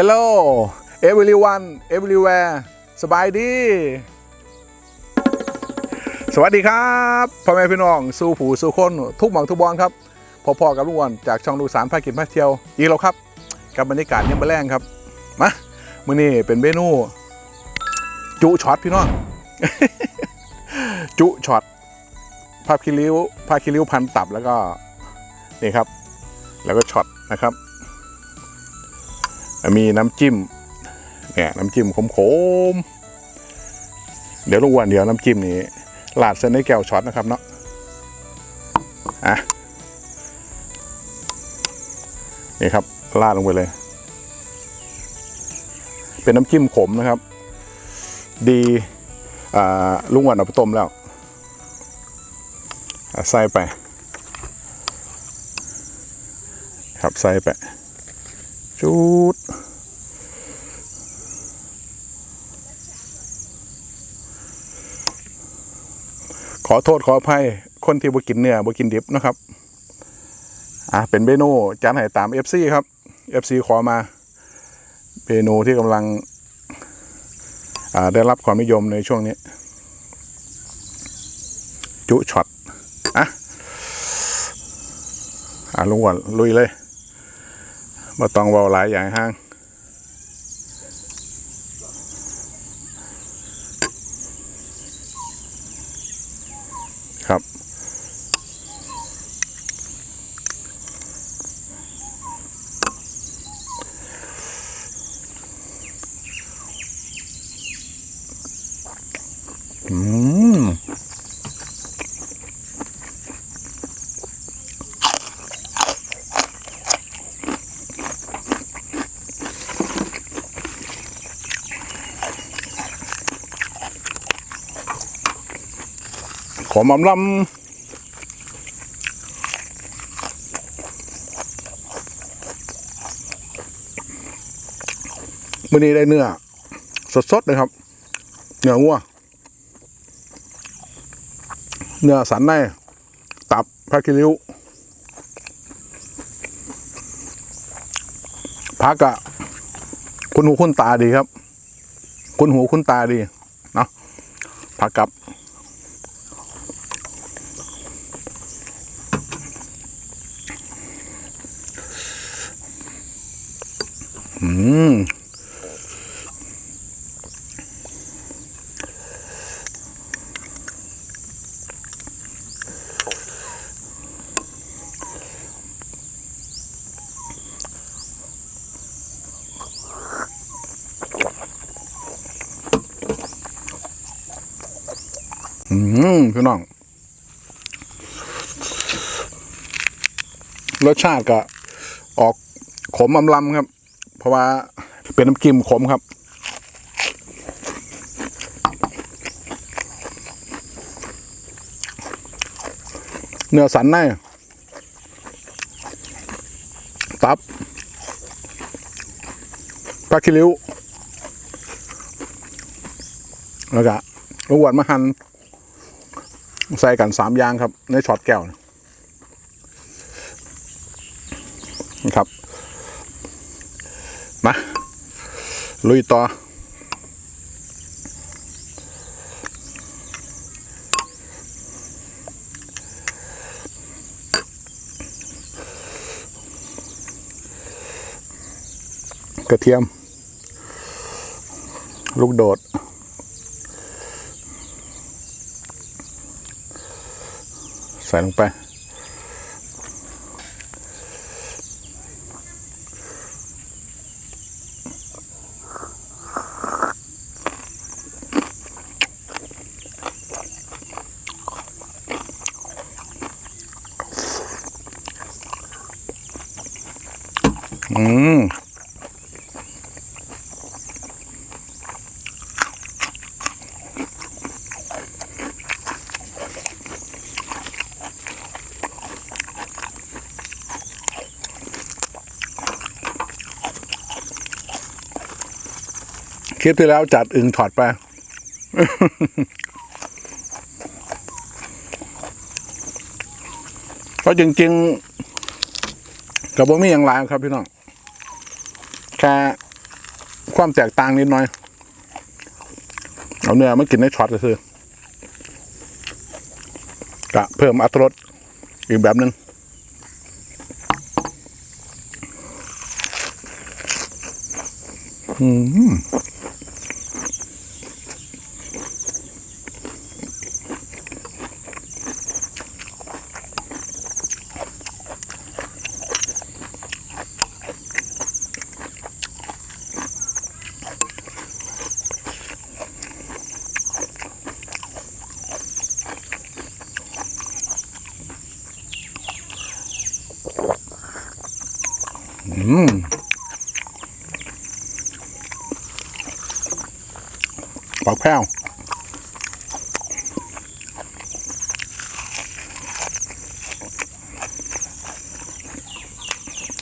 Hello everyone everywhere สบายดี สวัสดีครับพ่อแม่พี่น้องสู่ผูสู่คนทุกหม่องทุกบอลครับพอๆกับลุงอ้วนจากช่องดูสารภาคกินพาเที่ยวอีกแล้วครับ กับบรรยากาศยามมอแรงครับมามื้อนี้เป็นเมนู จุช็อตพี่น้อง จุช็อตผ้าคิริ้วผ้าคิริ้วพันตับแล้วก็นี่ครับ แล้วก็ช็อตนะครับ มีน้ำจิ้มเนี่ยน้ำจิ้มขมๆเดี๋ยวลุงวันเดี๋ยวน้ำจิ้มนี้ลาดเส้นในแก้วช็อตนะครับเนาะอะนี่ครับลาดลงไปเลย เป็นน้ำจิ้มขมนะครับ ดีอ่าลุงวันเอาไปต้มแล้วใส่ไปครับใส่ไปจุด ขอโทษขออภัยคนที่บ่กินเนื้อบ่กินดิบนะครับ อะเป็นเมนูจานไหนตาม FC ครับ FC ขอมาเมนูที่กำลังอ่าได้รับความนิยมในช่วงนี้ จุช็อตอะอะลุงก่อนลุยเลยมาต้องเบาหลายอย่างห้าง ขอมำลำมื่อนี้ได้เนื้อ สดๆเลยครับ เนื้อวัว เนื้อสันใน ตับผ้าคิริ้วพักอะคุณหูคุณตาดีครับ คุณหูคุณตาดี เนาะพักกับ มอืมพี่น้อง รสชาติก็ออกขมอำลำครับ ราะว่าเป็นน้ำจิ้มขมครับเนื้อสันในตับปลาคิริ้ว แล้วก็ลูกหวานมาหั่นใส่กันสามอย่างครับ ในช็อตแก้วนะครับ มา ลุยต่อกระเทียม ลูกโดด ใส่ลงไป ลิปที่แล้วจัดอึงถอดไป ก็จริงๆกับบ่มีอย่างไรครับพี่น้อง แค่ความแตกต่างนิดหน่อย เอาเนื้อมากินในช็อตก็คือกะเพิ่มอัตรสอีกแบบหนึ่งอืมอื มปักแพ้ว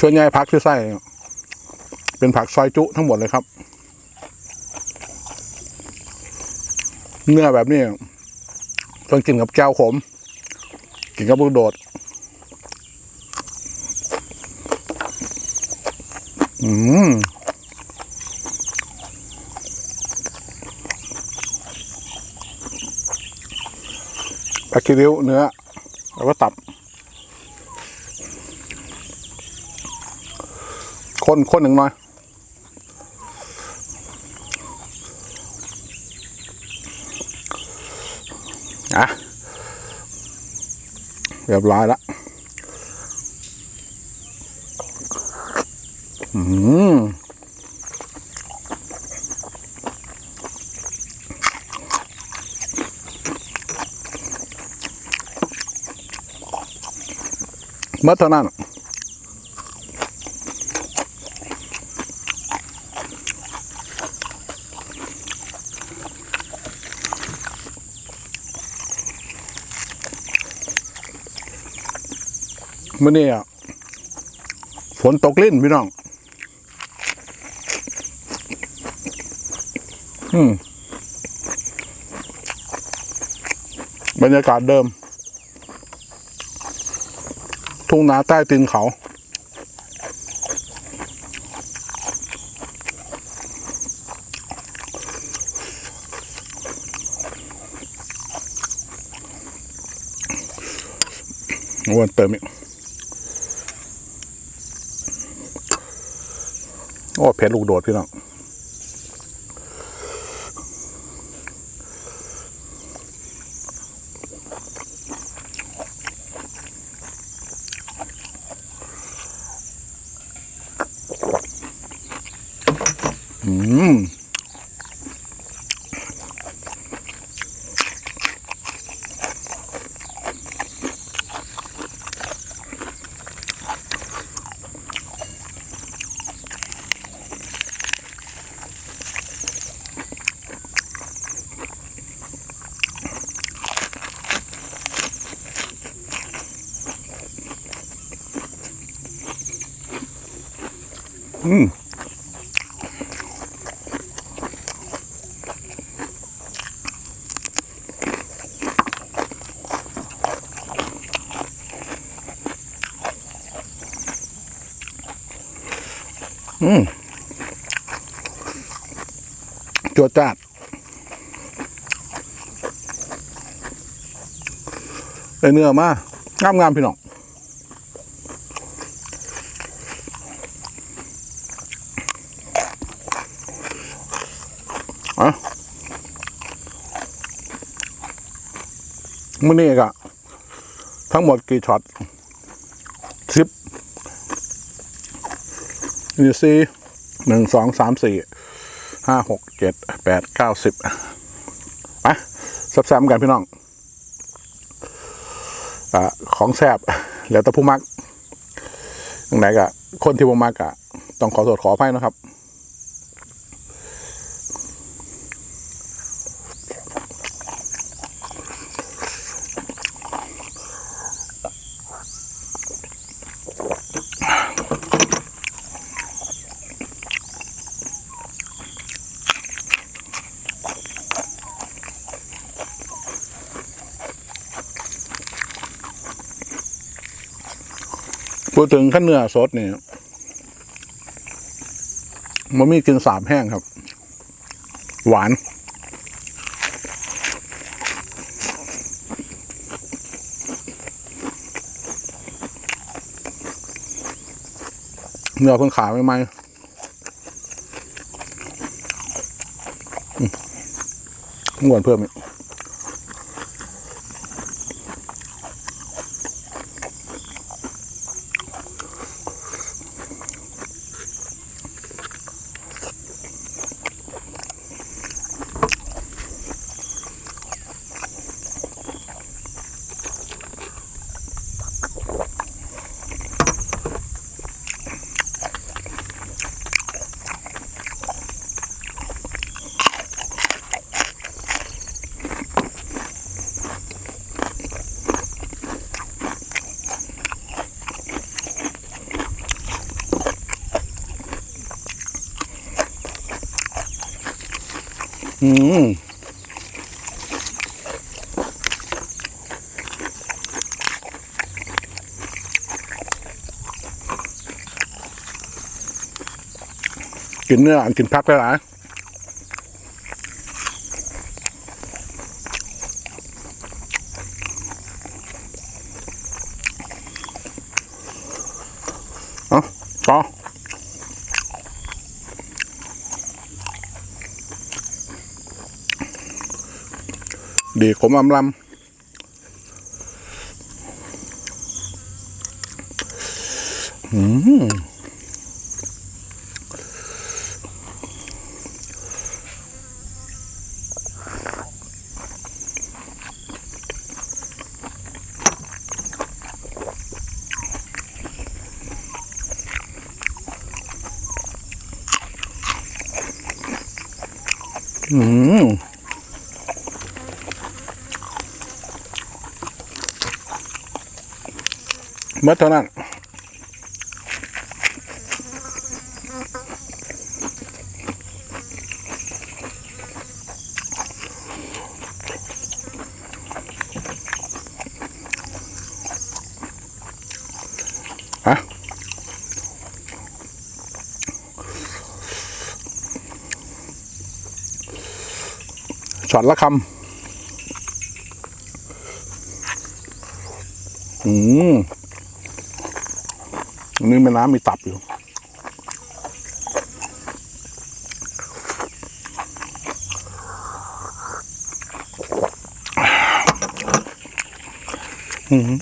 ส่วนใหญ่ผักที่ใส่เป็นผักซอยจุทั้งหมดเลยครับ เนื้อแบบนี้ต้องกินกับแก้วขม กินกับบุกโดด อืมปลาคิริ้วเนื้อ แล้วก็ตับคนคนหนึ่งหน่อยอะเรียบร้อยแล้ว มเมื่อเท่านั้นมื่อนี้อะฝนตกลิ้นพี่น้อง อืมบรรยากาศเดิม ทุ่งนาใต้ตีนเขา วันเติมอีกโอ้เพชรลูกโดดพี่น้อง อืม จวดได้เนื้อมางามงามๆพี่น้องอะมื้อนี้ก็ทั้งหมดกี่ช็อตสิบนี่สี่หนึ่งสองสามสี่ ห้าหกเจ็ดแปดเก้าสิบมาซับซ้ำกันพี่น้องอของแซบแล้วแต่ผู้มักตรงไหนกะคนที่ผมมักอะต้องขอโทษขออภัยนะครับ พูดถึงขั้นเนื้อสดเนี่ยมันมีกลินสาบแห้งครับ หวาน เนื้อเพิ่งขาไม่ไหมอืมหวานเพิ่มอีก อืมกินเนื้อกินพักได้หลายเอาต่อ ดีขมอำลำอืมอืม เมื่อเท่านั้นฮะช็อตละคำอืม อันนี้เป็นน้ำมีตับอยู่ อืม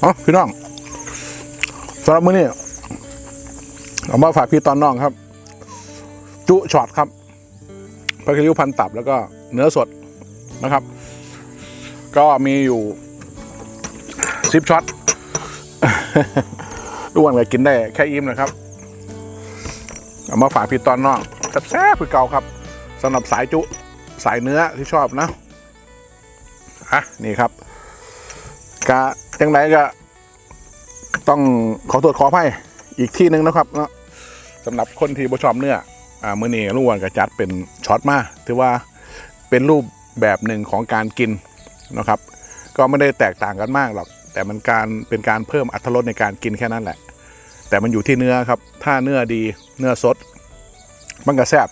เอ๋อพี่น้องสำหรับมื้อนี้ เอามาฝากพี่ตอนน้องครับ จุช็อตครับปลาคิริวพันตับแล้วก็เนื้อสดนะครับ ก็มีอยู่สิบช็อตทุกวันเลยกินได้แค่อิ่มนะครับ เอามาฝากพี่ตอนน้องแซ่บคือเก่าครับสำหรับสายจุสายเนื้อที่ชอบนะอะนี่ครับกะจังไรก็ต้องขอตรวจขออภัยอีกที่หนึ่งนะครับเนาะ สำหรับคนที่บ่ชอบเนื้ออ่ามื้อนี้ลุงอ้วันก็จัดเป็นช็อตมาถือว่าเป็นรูปแบบหนึ่งของการกินนะครับ ก็ไม่ได้แตกต่างกันมากหรอก แต่มันการเป็นการเพิ่มอรรถรสในการกินแค่นั้นแหละ แต่มันอยู่ที่เนื้อครับ ถ้าเนื้อดีเนื้อสด มันก็แซบ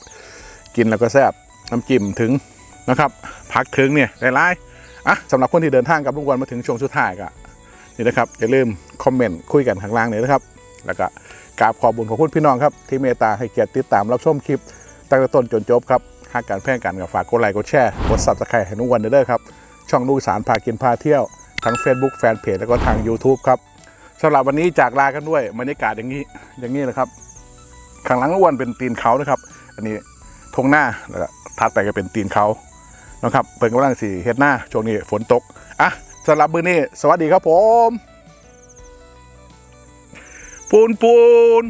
กินแล้วก็แซ่บน้ำจิ้มถึงนะครับพักถึงเนี่ยหลายๆอะสำหรับคนที่เดินทางกับลุงอ้วันมาถึงช่วงสุดท้ายก็นี่นะครับอย่าลืมคอมเมนต์คุยกันข้างล่างเลยนะครับ แล้วก็ กราบขอบุญขอบคุณพี่น้องครับที่เมตตาให้เกียรติติดตามรับชมคลิปตั้งแต่ต้นจนจบครับหากการแพร่กันกับฝากกดไลค์กดแชร์กดซับสไครต์ให้นุกวันเด้อครับช่องลูกสารพากินพาเที่ยวทั้ง Facebook แฟนเพจแล้วก็ทาง YouTube ครับสำหรับวันนี้จากลากันด้วยบรรยากาศอย่างนี้อย่างนี้นะครับข้างหลังอ้วนเป็นตีนเขานะครับ อันนี้ทงหน้าแล้วก็ถัดไปก็เป็นตีนเขานะครับเปิดกำลังสี่เฮ็ดหน้าช่วงนี้ฝนตกอะสำหรับมือนี้ สวัสดีครับผม ปูนปูน